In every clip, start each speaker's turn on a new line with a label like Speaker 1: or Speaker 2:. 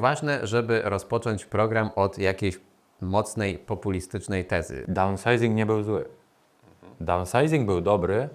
Speaker 1: Ważne, żeby rozpocząć program od jakiejś mocnej, populistycznej tezy.
Speaker 2: Downsizing nie był zły. Downsizing był dobry,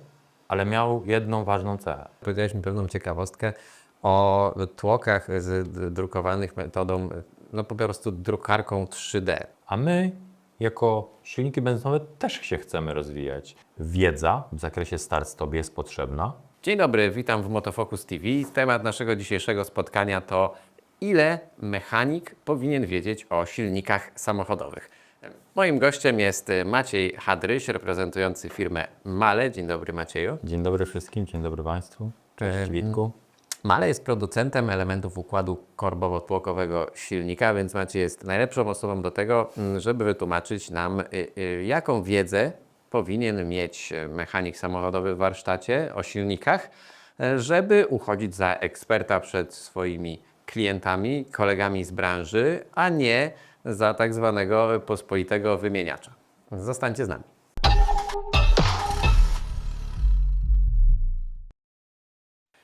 Speaker 2: ale miał jedną ważną cechę.
Speaker 1: Powiedziałeś mi pewną ciekawostkę o tłokach z drukowanych metodą, no po prostu drukarką 3D.
Speaker 2: A my, jako silniki benzynowe, też się chcemy rozwijać. Wiedza w zakresie start-stop jest potrzebna.
Speaker 1: Dzień dobry, witam w Motofocus TV. Temat naszego dzisiejszego spotkania to ile mechanik powinien wiedzieć o silnikach samochodowych. Moim gościem jest Maciej Hadryś, reprezentujący firmę Male. Dzień dobry Macieju.
Speaker 2: Dzień dobry wszystkim, dzień dobry Państwu. Cześć Witku.
Speaker 1: Male jest producentem elementów układu korbowo-tłokowego silnika, więc Maciej jest najlepszą osobą do tego, mm, żeby wytłumaczyć nam, y, y, jaką wiedzę powinien mieć mechanik samochodowy w warsztacie o silnikach, e, żeby uchodzić za eksperta przed swoimi klientami, kolegami z branży, a nie za tak zwanego pospolitego wymieniacza. Zostańcie z nami.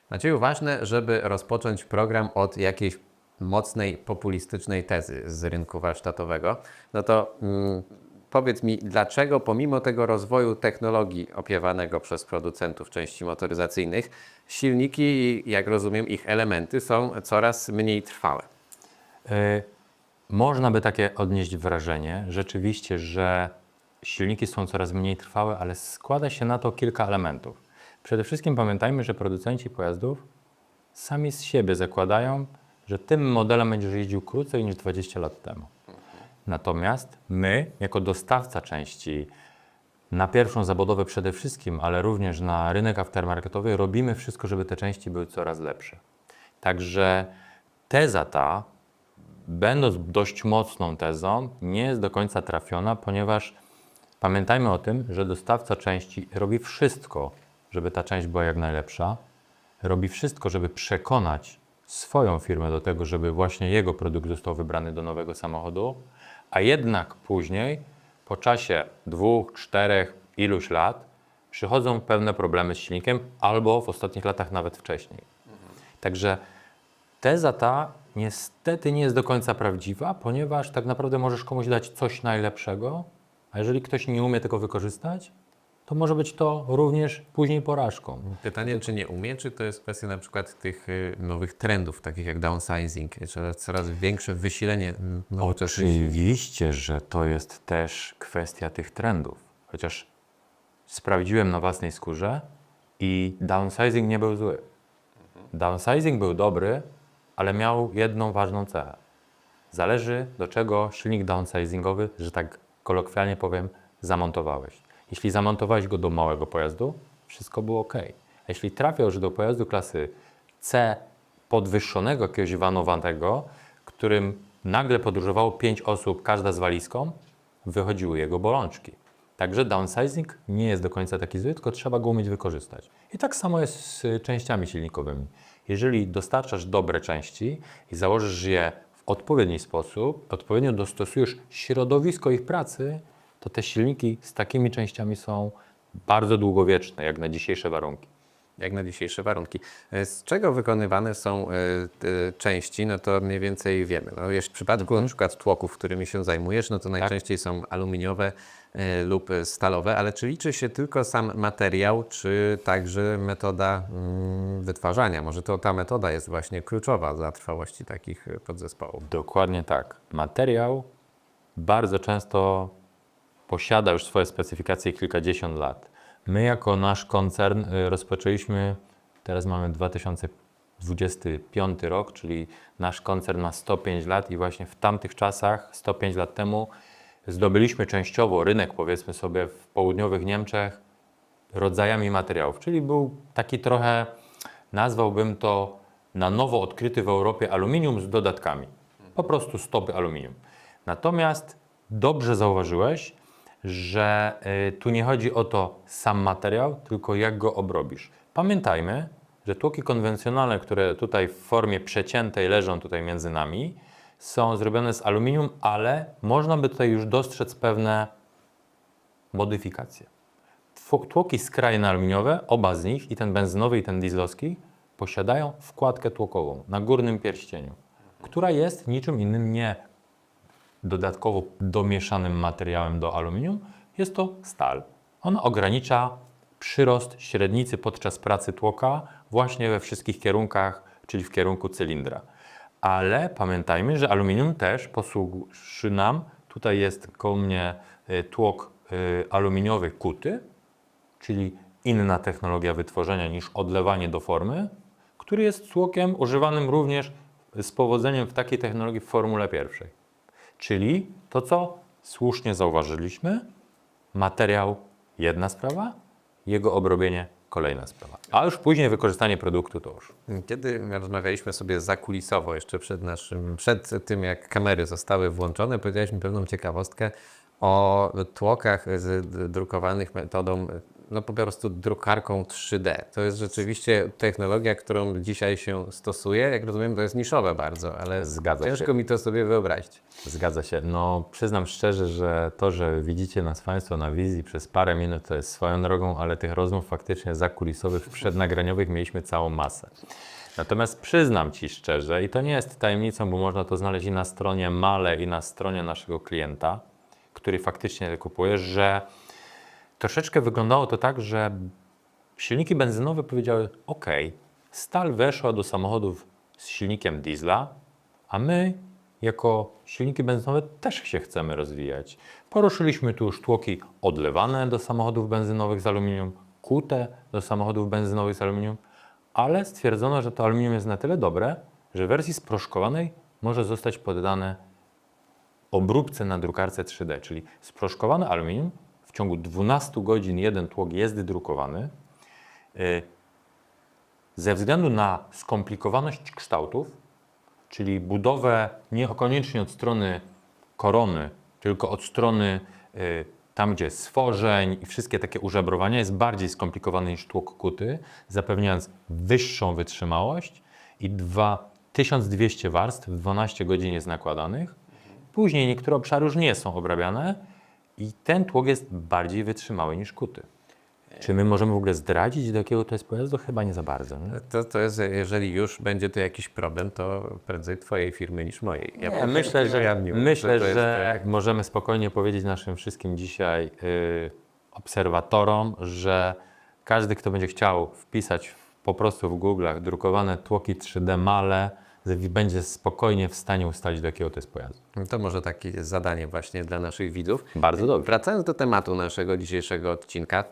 Speaker 1: Macieju, ważne, żeby rozpocząć program od jakiejś mocnej, populistycznej tezy z rynku warsztatowego. No to mm, powiedz mi, dlaczego pomimo tego rozwoju technologii opiewanego przez producentów części motoryzacyjnych, silniki, jak rozumiem, ich elementy są coraz mniej trwałe?
Speaker 2: Y, Można by takie odnieść wrażenie, rzeczywiście, że silniki są coraz mniej trwałe, ale składa się na to kilka elementów. Przede wszystkim pamiętajmy, że producenci pojazdów sami z siebie zakładają, że tym modelem będziesz jeździł krócej niż 20 lat temu. Natomiast my, jako dostawca części, na pierwszą zabudowę przede wszystkim, ale również na rynek aftermarketowy, robimy wszystko, żeby te części były coraz lepsze. Także teza ta, będąc dość mocną tezą, nie jest do końca trafiona, ponieważ pamiętajmy o tym, że dostawca części robi wszystko, żeby ta część była jak najlepsza, robi wszystko, żeby przekonać swoją firmę do tego, żeby właśnie jego produkt został wybrany do nowego samochodu, a jednak później, po czasie dwóch, czterech, iluś lat, przychodzą pewne problemy z silnikiem, albo w ostatnich latach nawet wcześniej. Także teza ta niestety nie jest do końca prawdziwa, ponieważ tak naprawdę możesz komuś dać coś najlepszego, a jeżeli ktoś nie umie tego wykorzystać, to może być to również później porażką.
Speaker 1: Pytanie, czy nie umie, czy to jest kwestia na przykład tych y, nowych trendów, takich jak downsizing, coraz, coraz większe wysilenie
Speaker 2: Oczywiście, że to jest też kwestia tych trendów. Chociaż sprawdziłem na własnej skórze i downsizing nie był zły. Downsizing był dobry, ale miał jedną ważną cechę. Zależy do czego silnik downsizingowy, że tak kolokwialnie powiem, zamontowałeś. Jeśli zamontowałeś go do małego pojazdu, wszystko było ok. A jeśli trafiał już do pojazdu klasy C podwyższonego jakiegoś vanowantego, którym nagle podróżowało pięć osób, każda z walizką, wychodziły jego bolączki. Także downsizing nie jest do końca taki zły, tylko trzeba go umieć wykorzystać. I tak samo jest z y, częściami silnikowymi. Jeżeli dostarczasz dobre części i założysz je w odpowiedni sposób, odpowiednio dostosujesz środowisko ich pracy, to te silniki z takimi częściami są bardzo długowieczne, jak na dzisiejsze warunki.
Speaker 1: jak na dzisiejsze warunki. E, Z czego wykonywane są e, te części, no to mniej więcej wiemy. No, jeśli w przypadku na przykład tłoków, którymi się zajmujesz, no to najczęściej są aluminiowe e, lub stalowe, ale czy liczy się tylko sam materiał, czy także metoda mm, wytwarzania? Może to ta metoda jest właśnie kluczowa dla trwałości takich podzespołów.
Speaker 2: Dokładnie tak. Materiał bardzo często posiada już swoje specyfikacje kilkadziesiąt lat. My jako nasz koncern y, rozpoczęliśmy, teraz mamy 2025 rok, czyli nasz koncern ma 105 lat i właśnie w tamtych czasach, 105 lat temu, zdobyliśmy częściowo rynek, powiedzmy sobie, w południowych Niemczech rodzajami materiałów, czyli był taki trochę, nazwałbym to na nowo odkryty w Europie aluminium z dodatkami. Po prostu stopy aluminium. Natomiast dobrze zauważyłeś, że y, tu nie chodzi o to sam materiał, tylko jak go obrobisz. Pamiętajmy, że tłoki konwencjonalne, które tutaj w formie przeciętej leżą tutaj między nami, są zrobione z aluminium, ale można by tutaj już dostrzec pewne modyfikacje. Tło- Tłoki skrajne aluminiowe, oba z nich, i ten benzynowy, i ten dieslowski, posiadają wkładkę tłokową na górnym pierścieniu. która jest niczym innym nie dodatkowo domieszanym materiałem do aluminium, jest to stal. Ona ogranicza przyrost średnicy podczas pracy tłoka właśnie we wszystkich kierunkach, czyli w kierunku cylindra. Ale pamiętajmy, że aluminium też posłuży nam, tutaj jest koło mnie y, tłok y, aluminiowy kuty, czyli inna technologia wytworzenia niż odlewanie do formy, który jest tłokiem używanym również z powodzeniem w takiej technologii w formule pierwszej. Czyli to, co słusznie zauważyliśmy, materiał jedna sprawa, jego obrobienie kolejna sprawa. A już później wykorzystanie produktu to już.
Speaker 1: Kiedy rozmawialiśmy sobie zakulisowo, jeszcze przed, naszym, przed tym, jak kamery zostały włączone, powiedziałeś mi pewną ciekawostkę o tłokach drukowanych metodą, no po prostu drukarką 3D. To jest rzeczywiście technologia, którą dzisiaj się stosuje. Jak rozumiem, to jest niszowe bardzo, ale
Speaker 2: Zgadza się.
Speaker 1: ciężko mi to sobie wyobrazić.
Speaker 2: Zgadza się. No, przyznam szczerze, że to, że widzicie nas Państwo na wizji przez parę minut, to jest swoją drogą, ale tych rozmów faktycznie zakulisowych, przednagraniowych mieliśmy całą masę. Natomiast przyznam Ci szczerze, i to nie jest tajemnicą, bo można to znaleźć i na stronie Male, i na stronie naszego klienta, który faktycznie kupuje, że troszeczkę wyglądało to tak, że silniki benzynowe powiedziały: OK, stal weszła do samochodów z silnikiem diesla, a my, jako silniki benzynowe, też się chcemy rozwijać. Poruszyliśmy tu już tłoki odlewane do samochodów benzynowych z aluminium, kute do samochodów benzynowych z aluminium, ale stwierdzono, że to aluminium jest na tyle dobre, że w wersji sproszkowanej może zostać poddane obróbce na drukarce 3D, czyli sproszkowane aluminium w ciągu 12 godzin jeden tłok jest drukowany. Y, Ze względu na skomplikowaność kształtów, czyli budowę niekoniecznie od strony korony, tylko od strony y, tam, gdzie stworzeń i wszystkie takie użebrowania jest bardziej skomplikowany niż tłok kuty, zapewniając wyższą wytrzymałość i dwa 1200 warstw w 12 godzin jest nakładanych. Później niektóre obszary już nie są obrabiane i ten tłok jest bardziej wytrzymały niż kuty. Czy my możemy w ogóle zdradzić, do jakiego to jest pojazdu? Chyba nie za bardzo. Nie?
Speaker 1: To, to jest, jeżeli już będzie to jakiś problem, to prędzej Twojej firmy niż mojej. Ja
Speaker 2: Nie, myślę, że,
Speaker 1: ujawniłem,
Speaker 2: myślę,
Speaker 1: to jest
Speaker 2: że
Speaker 1: tak.
Speaker 2: możemy spokojnie powiedzieć naszym wszystkim dzisiaj y, obserwatorom, że każdy, kto będzie chciał wpisać po prostu w Google'ach drukowane tłoki 3D male, będzie spokojnie w stanie ustalić, do jakiego to jest pojazdu.
Speaker 1: To może takie zadanie właśnie dla naszych widzów.
Speaker 2: Bardzo dobrze.
Speaker 1: Wracając do tematu naszego dzisiejszego odcinka,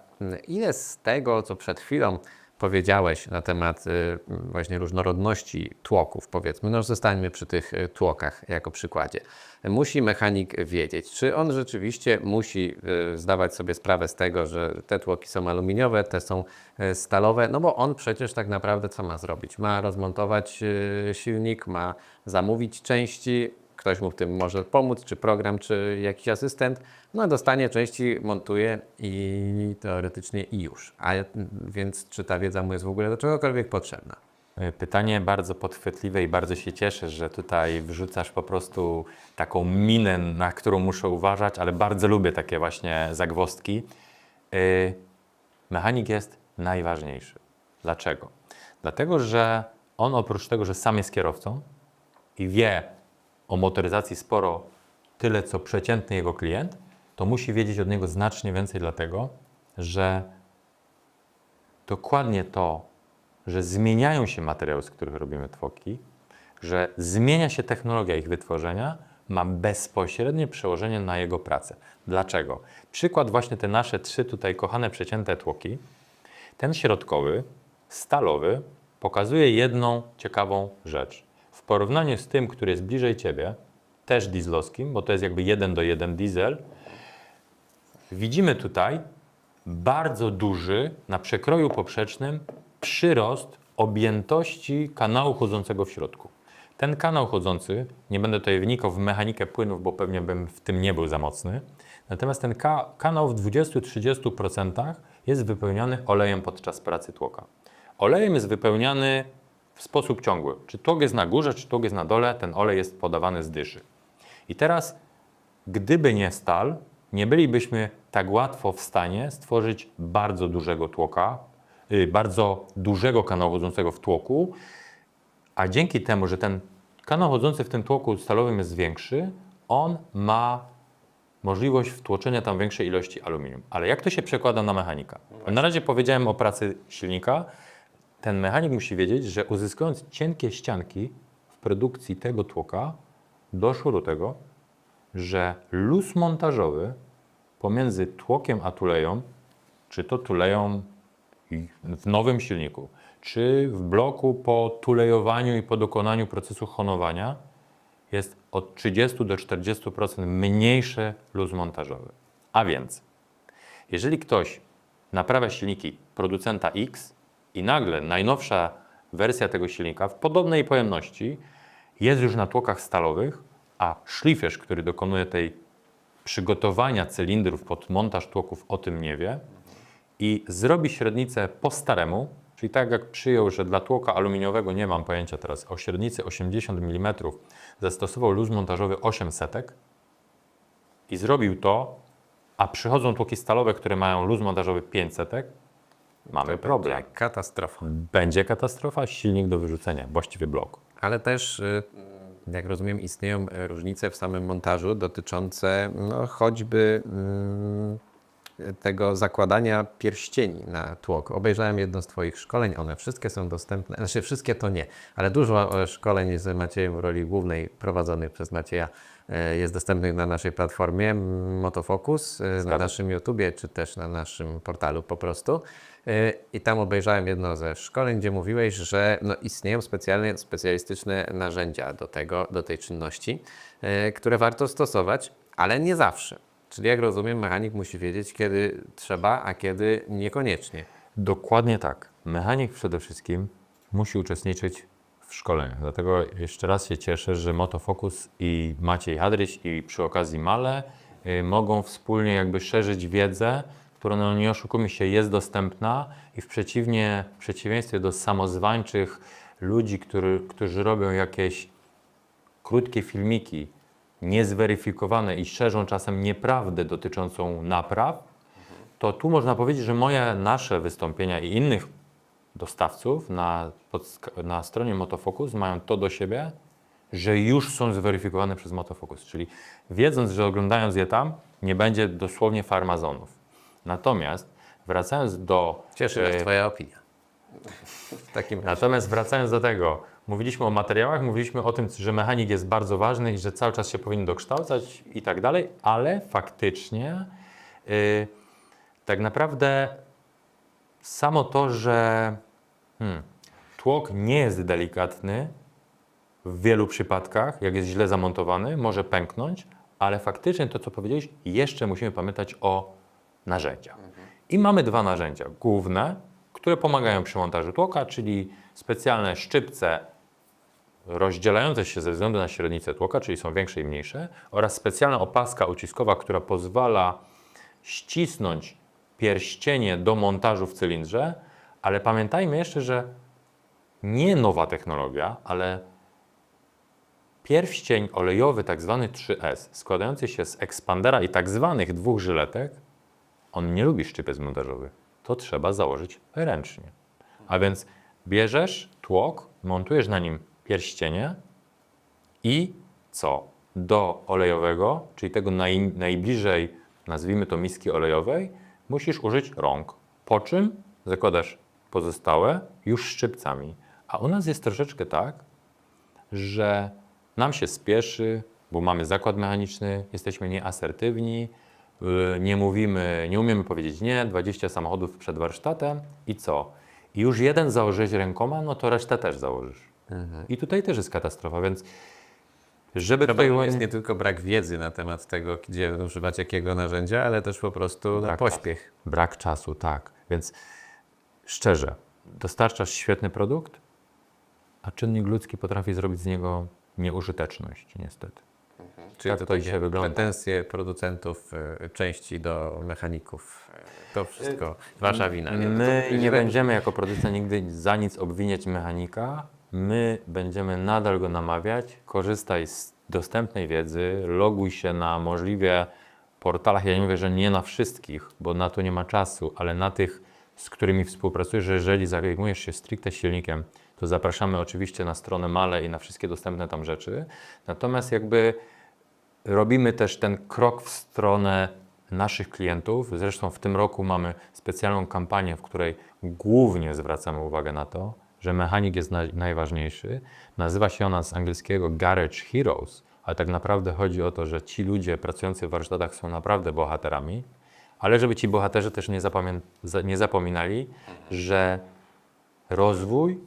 Speaker 1: ile z tego, co przed chwilą powiedziałeś na temat y, właśnie różnorodności tłoków, powiedzmy, no zostańmy przy tych y, tłokach jako przykładzie. Musi mechanik wiedzieć, czy on rzeczywiście musi y, zdawać sobie sprawę z tego, że te tłoki są aluminiowe, te są stalowe, no bo on przecież tak naprawdę co ma zrobić? Ma rozmontować silnik, ma zamówić części, ktoś mu w tym może pomóc, czy program, czy jakiś asystent, no dostanie części, montuje i teoretycznie i już. A więc czy ta wiedza mu jest w ogóle do czegokolwiek potrzebna?
Speaker 2: Y, Pytanie bardzo podchwytliwe i bardzo się cieszę, że tutaj wrzucasz po prostu taką minę, na którą muszę uważać, ale bardzo lubię takie właśnie zagwozdki. Y, Mechanik jest najważniejszy. Dlaczego? Dlatego, że on oprócz tego, że sam jest kierowcą i wie o motoryzacji sporo tyle, co przeciętny jego klient, to musi wiedzieć od niego znacznie więcej, dlatego, że dokładnie to, że zmieniają się materiały, z których robimy tłoki, że zmienia się technologia ich wytworzenia, ma bezpośrednie przełożenie na jego pracę. Dlaczego? Przykład właśnie te nasze trzy tutaj kochane przecięte tłoki. Ten środkowy, stalowy, pokazuje jedną ciekawą rzecz. Porównaniu z tym, który jest bliżej Ciebie, też dieslowskim, bo to jest jakby jeden do jeden diesel, widzimy tutaj bardzo duży na przekroju poprzecznym przyrost objętości kanału chodzącego w środku. Ten kanał chodzący, nie będę tutaj wnikał w mechanikę płynów, bo pewnie bym w tym nie był za mocny, natomiast ten ka- kanał w 20-30% jest wypełniany olejem podczas pracy tłoka. Olejem jest wypełniany w sposób ciągły. Czy tłok jest na górze, czy tłok jest na dole, ten olej jest podawany z dyszy. I teraz Gdyby nie stal, nie bylibyśmy tak łatwo w stanie stworzyć bardzo dużego tłoka, y, bardzo dużego kanału chodzącego w tłoku, a dzięki temu, że ten kanał chodzący w tym tłoku stalowym jest większy, on ma możliwość wtłoczenia tam większej ilości aluminium. Ale jak to się przekłada na mechanika? Na razie powiedziałem o pracy silnika. Ten mechanik musi wiedzieć, że uzyskując cienkie ścianki w produkcji tego tłoka, doszło do tego, że luz montażowy pomiędzy tłokiem a tuleją, czy to tuleją w nowym silniku, czy w bloku po tulejowaniu i po dokonaniu procesu honowania, jest od 30 do 40% mniejszy luz montażowy. A więc, jeżeli ktoś naprawia silniki producenta X i nagle najnowsza wersja tego silnika w podobnej pojemności jest już na tłokach stalowych, a szlifierz, który dokonuje tej przygotowania cylindrów pod montaż tłoków o tym nie wie i zrobi średnicę po staremu, czyli tak jak przyjął, że dla tłoka aluminiowego nie mam pojęcia teraz, o średnicy 80 mm zastosował luz montażowy 800 i zrobił to, a przychodzą tłoki stalowe, które mają luz montażowy 500, mamy problem.
Speaker 1: Katastrofa.
Speaker 2: Będzie katastrofa, silnik do wyrzucenia, właściwie blok.
Speaker 1: Ale też, y, jak rozumiem, istnieją y, różnice w samym montażu dotyczące no, choćby y, tego zakładania pierścieni na tłok. Obejrzałem jedno z Twoich szkoleń, one wszystkie są dostępne, znaczy wszystkie to nie, ale dużo e, szkoleń z Maciejem w roli głównej prowadzonych przez Macieja e, jest dostępnych na naszej platformie Motofocus, e, na naszym YouTubie, czy też na naszym portalu po prostu. E, I tam obejrzałem jedno ze szkoleń, gdzie mówiłeś, że no, istnieją specjalne, specjalistyczne narzędzia do tego, do tej czynności, e, które warto stosować, ale nie zawsze. Czyli jak rozumiem, mechanik musi wiedzieć, kiedy trzeba, a kiedy niekoniecznie.
Speaker 2: Dokładnie tak. Mechanik przede wszystkim musi uczestniczyć w szkoleniach. Dlatego jeszcze raz się cieszę, że Motofocus i Maciej Hadryś i przy okazji Male y, mogą wspólnie jakby szerzyć wiedzę, która no nie oszukujmy się jest dostępna i w przeciwnie, w przeciwieństwie do samozwańczych ludzi, który, którzy robią jakieś krótkie filmiki niezweryfikowane i szerzą czasem nieprawdę dotyczącą napraw, to tu można powiedzieć, że moje, nasze wystąpienia i innych dostawców na, podsk- na stronie Motofocus mają to do siebie, że już są zweryfikowane przez Motofocus, czyli wiedząc, że oglądając je tam, nie będzie dosłownie farmazonów. Natomiast wracając do
Speaker 1: Cieszy
Speaker 2: e,
Speaker 1: nas Twoja opinia. W takim razie.
Speaker 2: Natomiast wracając do tego, mówiliśmy o materiałach, mówiliśmy o tym, że mechanik jest bardzo ważny i że cały czas się powinien dokształcać i tak dalej, ale faktycznie y, tak naprawdę samo to, że hmm, tłok nie jest delikatny w wielu przypadkach, jak jest źle zamontowany, może pęknąć, ale faktycznie to, co powiedziałeś, jeszcze musimy pamiętać o narzędziach. I mamy dwa narzędzia główne, które pomagają przy montażu tłoka, czyli specjalne szczypce rozdzielające się ze względu na średnicę tłoka, czyli są większe i mniejsze, oraz specjalna opaska uciskowa, która pozwala ścisnąć pierścienie do montażu w cylindrze, ale pamiętajmy jeszcze, że nie nowa technologia, ale pierścień olejowy, tak zwany 3S, składający się z ekspandera i tak zwanych dwóch żyletek, on nie lubi szczypiec montażowych. To trzeba założyć ręcznie. A więc bierzesz tłok, montujesz na nim pierścienie i co? Do olejowego, czyli tego naj, najbliżej, nazwijmy to miski olejowej, musisz użyć rąk. Po czym zakładasz pozostałe już szczypcami. A u nas jest troszeczkę tak, że nam się spieszy, bo mamy zakład mechaniczny, jesteśmy nieasertywni, nie mówimy, nie umiemy powiedzieć nie, 20 samochodów przed warsztatem i co? I już jeden założyłeś rękoma, no to resztę też założysz. I tutaj też jest katastrofa, więc żeby tutaj...
Speaker 1: Problemem jest nie tylko brak wiedzy na temat tego, gdzie używać jakiego narzędzia, ale też po prostu no,
Speaker 2: Brak
Speaker 1: pośpiech.
Speaker 2: Brak czasu, tak. Więc szczerze, dostarczasz świetny produkt, a czynnik ludzki potrafi zrobić z niego nieużyteczność, niestety.
Speaker 1: Czyli
Speaker 2: Tak to dzisiaj wygląda.
Speaker 1: Pretensje producentów y, części do mechaników. To wszystko wasza wina. Nie?
Speaker 2: My nie będziemy jako producent nigdy za nic obwiniać mechanika. My będziemy nadal go namawiać. Korzystaj z dostępnej wiedzy, loguj się na możliwie portalach. Ja nie mówię, że nie na wszystkich, bo na to nie ma czasu, ale na tych, z którymi współpracujesz, że jeżeli zajmujesz się stricte silnikiem, to zapraszamy oczywiście na stronę Male i na wszystkie dostępne tam rzeczy. Natomiast jakby robimy też ten krok w stronę naszych klientów. Zresztą w tym roku mamy specjalną kampanię, w której głównie zwracamy uwagę na to, że mechanik jest naj, najważniejszy. Nazywa się ona z angielskiego Garage Heroes, ale tak naprawdę chodzi o to, że ci ludzie pracujący w warsztatach są naprawdę bohaterami, ale żeby ci bohaterzy też nie, nie zapominali, że rozwój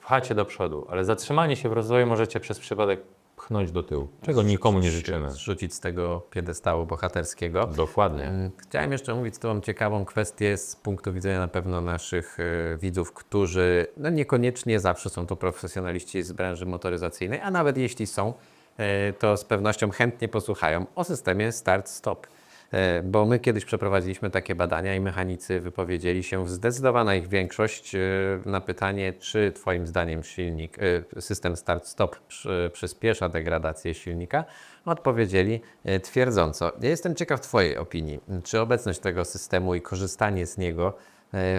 Speaker 2: pchacie do przodu, ale zatrzymanie się w rozwoju możecie przez przypadek pchnąć do tyłu, czego nikomu nie życzymy.
Speaker 1: Zrzucić z tego piedestału bohaterskiego.
Speaker 2: Dokładnie.
Speaker 1: Mm, Chciałem jeszcze mówić z Tobą ciekawą kwestię z punktu widzenia na pewno naszych e, widzów, którzy no niekoniecznie zawsze są to profesjonaliści z branży motoryzacyjnej, a nawet jeśli są, e, to z pewnością chętnie posłuchają o systemie start-stop. E, Bo my kiedyś przeprowadziliśmy takie badania i mechanicy wypowiedzieli się w zdecydowana ich większość e, na pytanie, czy Twoim zdaniem silnik, e, system start-stop przy- przyspiesza degradację silnika. Odpowiedzieli twierdząco. Ja jestem ciekaw Twojej opinii. Czy obecność tego systemu i korzystanie z niego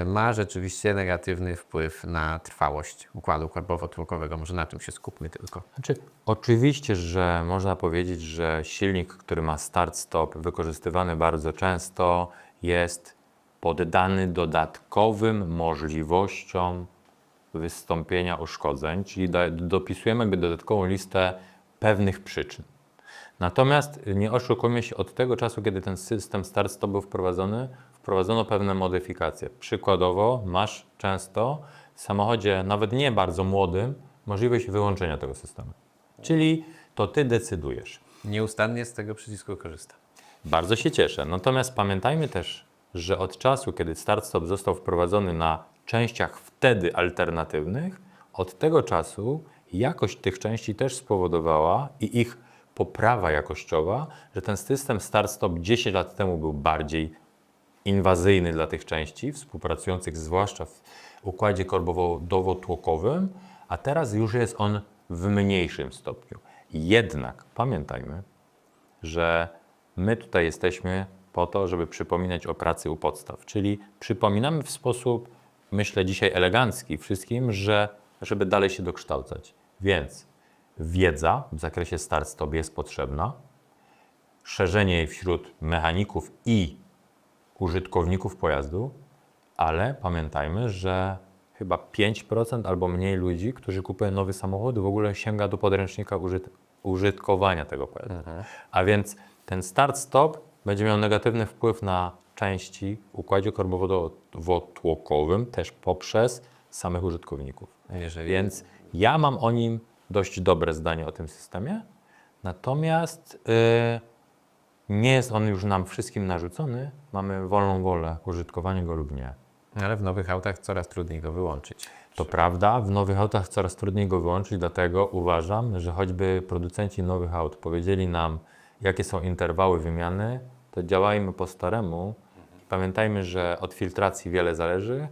Speaker 1: ma rzeczywiście negatywny wpływ na trwałość układu korbowo-tłokowego? Może na tym się skupmy tylko.
Speaker 2: Znaczy, oczywiście, że można powiedzieć, że silnik, który ma start-stop, wykorzystywany bardzo często, jest poddany dodatkowym możliwościom wystąpienia uszkodzeń, czyli dopisujemy jakby dodatkową listę pewnych przyczyn. Natomiast nie oszukujmy się, od tego czasu, kiedy ten system start-stop był wprowadzony, wprowadzono pewne modyfikacje. Przykładowo masz często w samochodzie, nawet nie bardzo młodym, możliwość wyłączenia tego systemu. Czyli to ty decydujesz.
Speaker 1: Nieustannie z tego przycisku korzystam.
Speaker 2: Bardzo się cieszę. Natomiast pamiętajmy też, że od czasu, kiedy start-stop został wprowadzony na częściach wtedy alternatywnych, od tego czasu jakość tych części też spowodowała i ich poprawa jakościowa, że ten system start-stop 10 lat temu był bardziej inwazyjny dla tych części, współpracujących zwłaszcza w układzie korbowo-tłokowym, a teraz już jest on w mniejszym stopniu. Jednak pamiętajmy, że my tutaj jesteśmy po to, żeby przypominać o pracy u podstaw, czyli przypominamy w sposób, myślę dzisiaj elegancki wszystkim, że żeby dalej się dokształcać. Więc wiedza w zakresie start-stop jest potrzebna, szerzenie jej wśród mechaników i użytkowników pojazdu, ale pamiętajmy, że chyba 5% albo mniej ludzi, którzy kupują nowy samochód, w ogóle sięga do podręcznika użyt użytkowania tego pojazdu. A więc ten start-stop będzie miał negatywny wpływ na części w układzie korbowo-tłokowym, też poprzez samych użytkowników.
Speaker 1: Jeżeli
Speaker 2: Więc ja mam o nim dość dobre zdanie o tym systemie, natomiast y, nie jest on już nam wszystkim narzucony. Mamy wolną wolę użytkowania go lub nie.
Speaker 1: Ale w nowych autach coraz trudniej go wyłączyć.
Speaker 2: To prawda, w nowych autach coraz trudniej go wyłączyć, dlatego uważam, że choćby producenci nowych aut powiedzieli nam, jakie są interwały wymiany, to działajmy po staremu. Pamiętajmy, że od filtracji wiele zależy,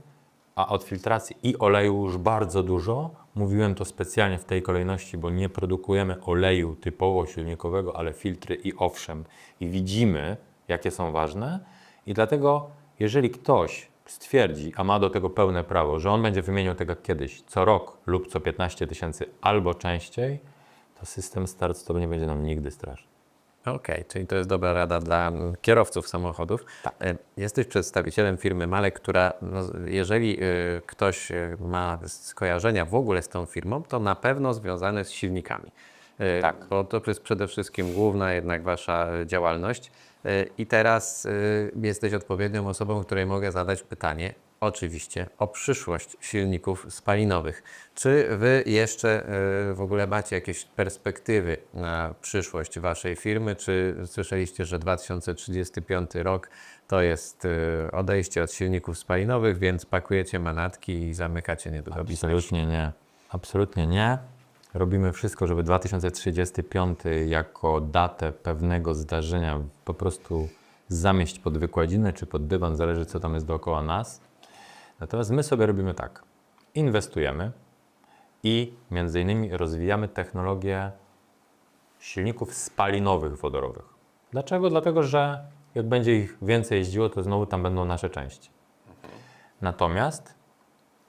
Speaker 2: a od filtracji i oleju już bardzo dużo. Mówiłem to specjalnie w tej kolejności, bo nie produkujemy oleju typowo silnikowego, ale filtry i owszem. I widzimy, jakie są ważne. I dlatego, jeżeli ktoś stwierdzi, a ma do tego pełne prawo, że on będzie wymieniał tego kiedyś co rok lub co 15 tysięcy albo częściej, to system start-stop nie będzie nam nigdy straszny.
Speaker 1: Okej, czyli to jest dobra rada dla kierowców samochodów.
Speaker 2: Tak.
Speaker 1: E, Jesteś przedstawicielem firmy Malek, która, no, jeżeli y, ktoś y, ma skojarzenia w ogóle z tą firmą, to na pewno związane z silnikami. Y,
Speaker 2: Tak.
Speaker 1: Bo to jest przede wszystkim główna jednak Wasza działalność. Y, I teraz y, jesteś odpowiednią osobą, której mogę zadać pytanie, oczywiście, o przyszłość silników spalinowych. Czy Wy jeszcze y, w ogóle macie jakieś perspektywy na przyszłość Waszej firmy? Czy słyszeliście, że 2035 rok to jest y, odejście od silników spalinowych, więc pakujecie manatki i zamykacie niedługo?
Speaker 2: Absolutnie nie. Absolutnie nie. Robimy wszystko, żeby 2035 jako datę pewnego zdarzenia po prostu zamieść pod wykładzinę czy pod dywan, zależy co tam jest dookoła nas. Natomiast my sobie robimy tak. Inwestujemy i między innymi rozwijamy technologię silników spalinowych wodorowych. Dlaczego? Dlatego, że jak będzie ich więcej jeździło, to znowu tam będą nasze części. Natomiast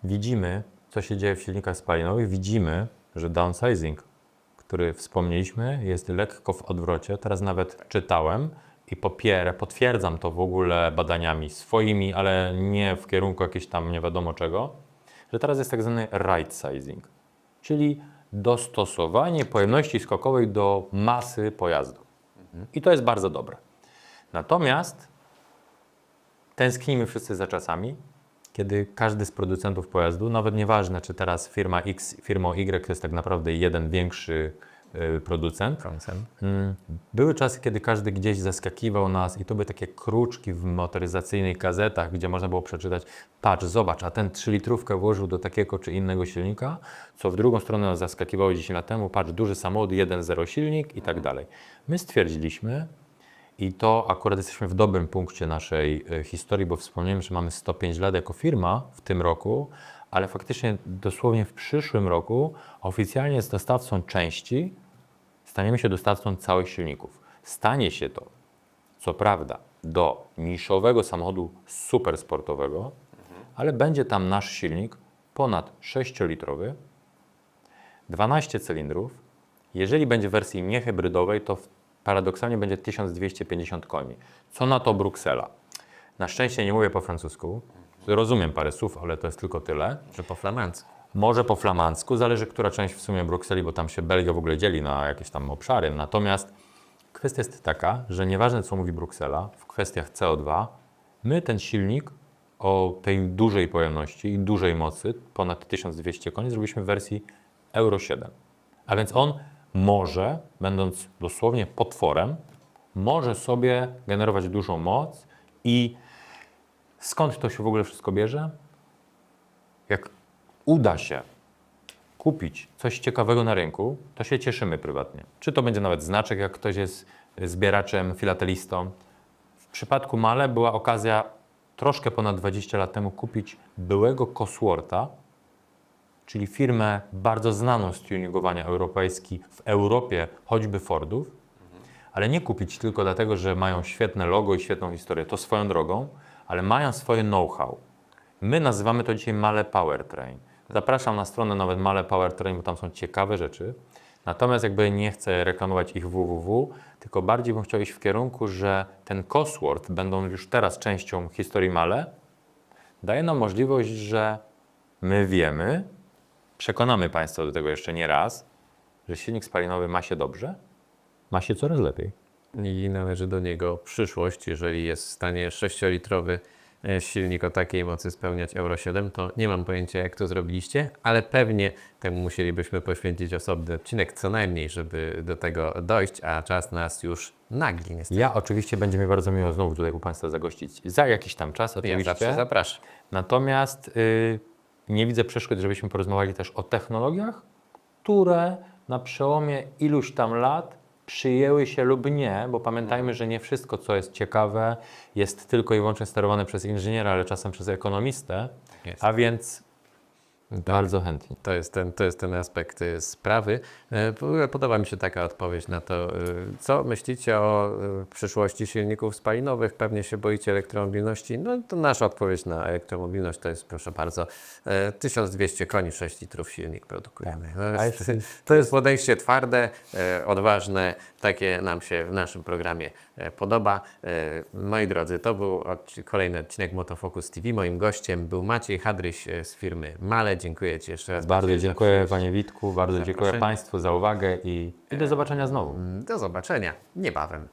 Speaker 2: widzimy co się dzieje w silnikach spalinowych, widzimy, że downsizing, który wspomnieliśmy, jest lekko w odwrocie. Teraz nawet czytałem i popierę, potwierdzam to w ogóle badaniami swoimi, ale nie w kierunku jakiegoś tam nie wiadomo czego, że teraz jest tak zwany right sizing, czyli dostosowanie pojemności skokowej do masy pojazdu. I to jest bardzo dobre. Natomiast tęsknimy wszyscy za czasami, kiedy każdy z producentów pojazdu, nawet nieważne czy teraz firma X, firmą Y to jest tak naprawdę jeden większy producent,
Speaker 1: Koncern.
Speaker 2: Mm, Były czasy, kiedy każdy gdzieś zaskakiwał nas i to były takie kruczki w motoryzacyjnych gazetach, gdzie można było przeczytać, patrz, zobacz, a ten 3 litrówkę włożył do takiego czy innego silnika, co w drugą stronę nas zaskakiwało 10 lat temu, patrz, duży samochód, 1.0 silnik i tak dalej. My stwierdziliśmy, i to akurat jesteśmy w dobrym punkcie naszej e, historii, bo wspomniałem, że mamy 105 lat jako firma w tym roku, ale faktycznie dosłownie w przyszłym roku oficjalnie z dostawcą części staniemy się dostawcą całych silników. Stanie się to, co prawda, do niszowego samochodu supersportowego, ale będzie tam nasz silnik ponad 6-litrowy, 12 cylindrów. Jeżeli będzie w wersji niehybrydowej, to paradoksalnie będzie 1250 koni. Co na to Bruksela? Na szczęście nie mówię po francusku. Rozumiem parę słów, ale to jest tylko tyle.
Speaker 1: Że po flamandzku.
Speaker 2: Może po flamandzku, zależy która część w sumie Brukseli, bo tam się Belgia w ogóle dzieli na jakieś tam obszary. Natomiast kwestia jest taka, że nieważne co mówi Bruksela w kwestiach CO2, my ten silnik o tej dużej pojemności i dużej mocy, ponad 1200 koni, zrobiliśmy w wersji Euro 7. A więc on może, będąc dosłownie potworem, może sobie generować dużą moc i skąd to się w ogóle wszystko bierze? jak uda się kupić coś ciekawego na rynku, to się cieszymy prywatnie. Czy to będzie nawet znaczek, jak ktoś jest zbieraczem, filatelistą. W przypadku Male była okazja troszkę ponad 20 lat temu kupić byłego Cosworta, czyli firmę bardzo znaną z tuningowania europejski w Europie, choćby Fordów, ale nie kupić tylko dlatego, że mają świetne logo i świetną historię. To swoją drogą, ale mają swoje know-how. My nazywamy to dzisiaj Male Powertrain. Zapraszam na stronę nawet Male Powertrain, bo tam są ciekawe rzeczy. Natomiast jakby nie chcę reklamować ich www, tylko bardziej bym chciał iść w kierunku, że ten Cosworth, będą już teraz częścią historii Male, daje nam możliwość, że my wiemy, przekonamy Państwa do tego jeszcze nie raz, że silnik spalinowy ma się dobrze, ma się coraz lepiej.
Speaker 1: I należy do niego przyszłość. Jeżeli jest w stanie 6-litrowy e, silnik o takiej mocy spełniać Euro 7, to nie mam pojęcia, jak to zrobiliście, ale pewnie temu musielibyśmy poświęcić osobny odcinek co najmniej, żeby do tego dojść, a czas nas już nagli niestety.
Speaker 2: Ja oczywiście będzie mi bardzo miło znowu tutaj u Państwa zagościć za jakiś tam czas
Speaker 1: Ja
Speaker 2: oczywiście.
Speaker 1: zawsze zapraszam.
Speaker 2: Natomiast y, nie widzę przeszkód, żebyśmy porozmawiali też o technologiach, które na przełomie iluś tam lat przyjęły się lub nie, bo pamiętajmy, że nie wszystko, co jest ciekawe, jest tylko i wyłącznie sterowane przez inżyniera, ale czasem przez ekonomistę.
Speaker 1: Jest.
Speaker 2: A więc bardzo chętnie.
Speaker 1: To jest ten, to jest ten aspekt y, sprawy. E, w ogóle Podoba mi się taka odpowiedź na to, y, co myślicie o przyszłości silników spalinowych. Pewnie się boicie elektromobilności. No to nasza odpowiedź na elektromobilność to jest, proszę bardzo, e, 1200 koni, 6 litrów silnik produkujemy. No, jest,
Speaker 2: jest-
Speaker 1: to jest podejście twarde, e, odważne. Takie nam się w naszym programie e, podoba. E, Moi drodzy, to był kolejny odcinek Motofocus TV. Moim gościem był Maciej Hadryś e, z firmy Male. Dziękuję Ci jeszcze raz.
Speaker 2: Bardzo dziękuję. Panie Witku, bardzo dziękuję. Państwu za uwagę i, i do zobaczenia znowu.
Speaker 1: Do zobaczenia niebawem.